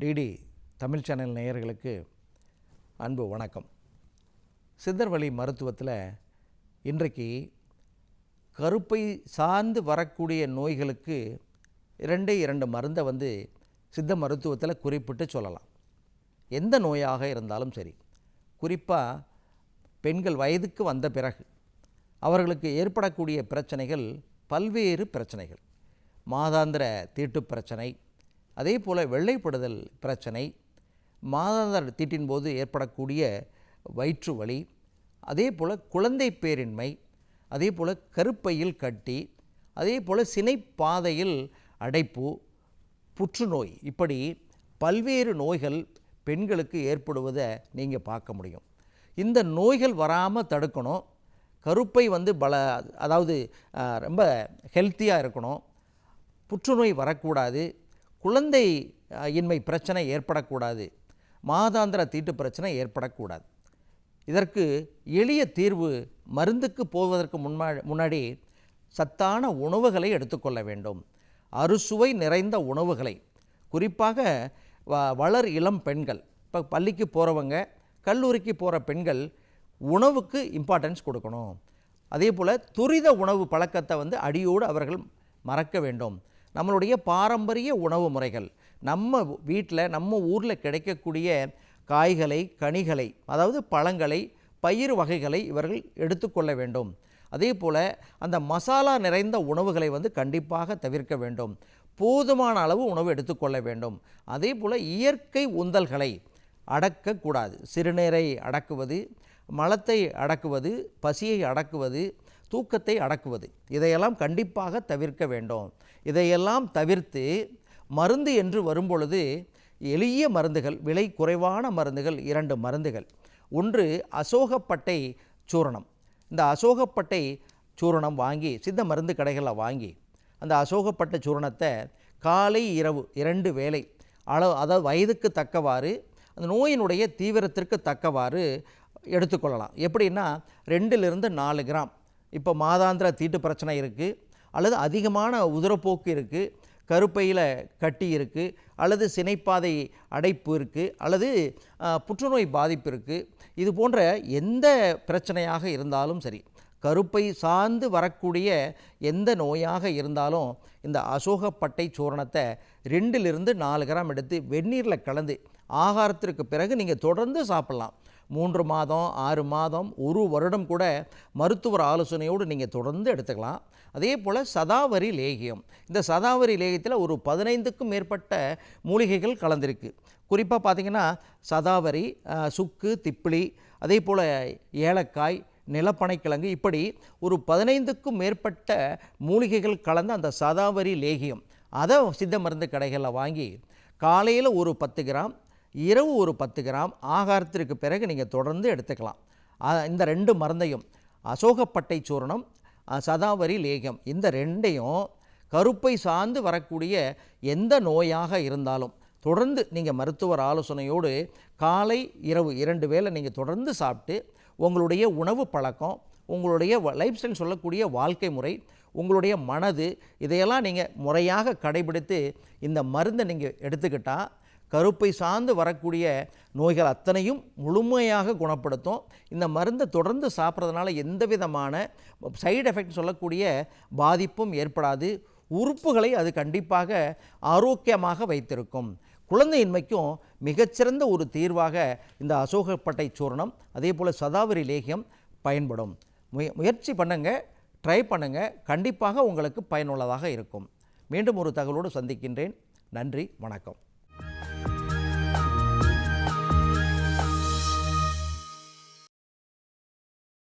DD Tamil channel நேயர்களுக்கு அன்பு வணக்கம். சித்தர்வழி மருத்துவத்தில் இன்றைக்கு கருப்பை சார்ந்து வரக்கூடிய நோய்களுக்கு இரண்டே இரண்டு மருந்தை வந்து சித்த மருத்துவத்தில் குறிப்பிட்டு சொல்லலாம். எந்த நோயாக இருந்தாலும் சரி குறிப்பாக பெண்கள் வயதுக்கு வந்த பிறகு அவர்களுக்கு ஏற்படக்கூடிய பிரச்சனைகள் பல்வேறு பிரச்சனைகள். மாதாந்திர தீட்டு பிரச்சனை அதே போல் வெள்ளைப்படுதல் பிரச்சனை மாதாந்தர் தீட்டின் போது ஏற்படக்கூடிய வயிற்று வலி அதே போல் குழந்தை பேரின்மை அதே போல் கருப்பையில் கட்டி அதே போல் சினைப்பாதையில் அடைப்பு புற்றுநோய். இப்படி பல்வேறு நோய்கள் பெண்களுக்கு ஏற்படுவதை நீங்கள் பார்க்க முடியும். இந்த நோய்கள் வராமல் தடுக்கணும். கருப்பை வந்து பல அதாவது ரொம்ப ஹெல்த்தியாக இருக்கணும். புற்றுநோய் வரக்கூடாது. குழந்தை இன்மை பிரச்சனை ஏற்படக்கூடாது. மாதாந்திர தீட்டு பிரச்சனை ஏற்படக்கூடாது. இதற்கு எளிய தீர்வு மருந்துக்கு போவதற்கு முன்மா முன்னாடி சத்தான உணவுகளை எடுத்துக்கொள்ள வேண்டும். அறுசுவை நிறைந்த உணவுகளை. குறிப்பாக வ வளர் இளம் பெண்கள். இப்போ பள்ளிக்கு போகிறவங்க கல்லூரிக்கு போகிற பெண்கள் உணவுக்கு இம்பார்ட்டன்ஸ் கொடுக்கணும். அதே போல் துரித உணவு பழக்கத்தை வந்து அடியோடு அவர்கள் மறக்க வேண்டும். நம்மளுடைய பாரம்பரிய உணவு முறைகள். நம்ம வீட்டில் நம்ம ஊரில் கிடைக்கக்கூடிய காய்களை கனிகளை அதாவது பழங்களை பயிர் வகைகளை இவர்கள் எடுத்துக்கொள்ள வேண்டும். அதே போல் அந்த மசாலா நிறைந்த உணவுகளை வந்து கண்டிப்பாக தவிர்க்க வேண்டும். போதுமான அளவு உணவு எடுத்துக்கொள்ள வேண்டும். அதே போல் இயற்கை உந்தல்களை அடக்கக்கூடாது. சிறுநீரை அடக்குவது மலத்தை அடக்குவது பசியை அடக்குவது தூக்கத்தை அடக்குவது. இதையெல்லாம் கண்டிப்பாக தவிர்க்க வேண்டும். இதையெல்லாம் தவிர்த்து மருந்து என்று வரும்பொழுது எளிய மருந்துகள் விலை குறைவான மருந்துகள் இரண்டு மருந்துகள். ஒன்று அசோகப்பட்டை சூரணம். இந்த அசோகப்பட்டை சூரணம் வாங்கி சித்த மருந்து கடைகளில் வாங்கி அந்த அசோகப்பட்டை சூரணத்தை காலை இரவு இரண்டு வேலை அளவு அதாவது வயதுக்கு தக்கவாறு அந்த நோயினுடைய தீவிரத்திற்கு தக்கவாறு எடுத்துக்கொள்ளலாம். எப்படின்னா ரெண்டிலிருந்து நாலு கிராம். இப்போ மாதாந்திர தீட்டு பிரச்சனை இருக்குது அல்லது அதிகமான உதிரப்போக்கு இருக்குது கருப்பையில் கட்டி இருக்குது அல்லது சினைப்பாதை அடைப்பு இருக்குது அல்லது புற்றுநோய் பாதிப்பு இருக்குது இது போன்ற எந்த பிரச்சனையாக இருந்தாலும் சரி கருப்பை சார்ந்து வரக்கூடிய எந்த நோயாக இருந்தாலும் இந்த அசோகப்பட்டை சூரணத்தை ரெண்டிலிருந்து நாலு கிராம் எடுத்து வெந்நீரில் கலந்து ஆகாரத்திற்கு பிறகு நீங்கள் தொடர்ந்து சாப்பிட்லாம். மூன்று மாதம் ஆறு மாதம் ஒரு வருடம் கூட மருத்துவர் ஆலோசனையோடு நீங்கள் தொடர்ந்து எடுத்துக்கலாம். அதே போல் சதாவரி லேகியம். இந்த சதாவரி லேகியத்தில் ஒரு பதினைந்துக்கும் மேற்பட்ட மூலிகைகள் கலந்திருக்கு. குறிப்பாக பார்த்தீங்கன்னா சதாவரி சுக்கு திப்பிலி அதே போல் ஏலக்காய் நிலப்பனைக்கிழங்கு இப்படி ஒரு பதினைந்துக்கும் மேற்பட்ட மூலிகைகள் கலந்த அந்த சதாவரி லேகியம். அதை சித்த மருந்து கடைகளில் வாங்கி காலையில் ஒரு பத்து கிராம் இரவு ஒரு பத்து கிராம் ஆகாரத்திற்கு பிறகு நீங்கள் தொடர்ந்து எடுத்துக்கலாம். இந்த ரெண்டு மருந்தையும் அசோகப்பட்டை சூரணம் சதாவரி லேகம் இந்த ரெண்டையும் கருப்பை சார்ந்து வரக்கூடிய எந்த நோயாக இருந்தாலும் தொடர்ந்து நீங்கள் மருத்துவர் ஆலோசனையோடு காலை இரவு இரண்டு வேளை நீங்கள் தொடர்ந்து சாப்பிட்டு உங்களுடைய உணவு பழக்கம் உங்களுடைய லைஃப் ஸ்டைல் சொல்லக்கூடிய வாழ்க்கை முறை உங்களுடைய மனது இதையெல்லாம் நீங்கள் முறையாக கடைபிடித்து இந்த மருந்தை நீங்கள் எடுத்துக்கிட்டால் கருப்பை சார்ந்து வரக்கூடிய நோய்கள் அத்தனையும் முழுமையாக குணப்படுத்தும். இந்த மருந்தை தொடர்ந்து சாப்பிட்றதுனால எந்த விதமான சைடு எஃபெக்ட் சொல்லக்கூடிய பாதிப்பும் ஏற்படாது. உறுப்புகளை அது கண்டிப்பாக ஆரோக்கியமாக வைத்திருக்கும். குழந்தையின்மைக்கும் மிகச்சிறந்த ஒரு தீர்வாக இந்த அசோகப்பட்டை சூர்ணம் அதே போல் சதாவரி லேகியம் பயன்படும். முய முயற்சி பண்ணுங்கள் ட்ரை பண்ணுங்கள் கண்டிப்பாக உங்களுக்கு பயனுள்ளதாக இருக்கும். மீண்டும் ஒரு தகவலோடு சந்திக்கின்றேன். நன்றி வணக்கம்.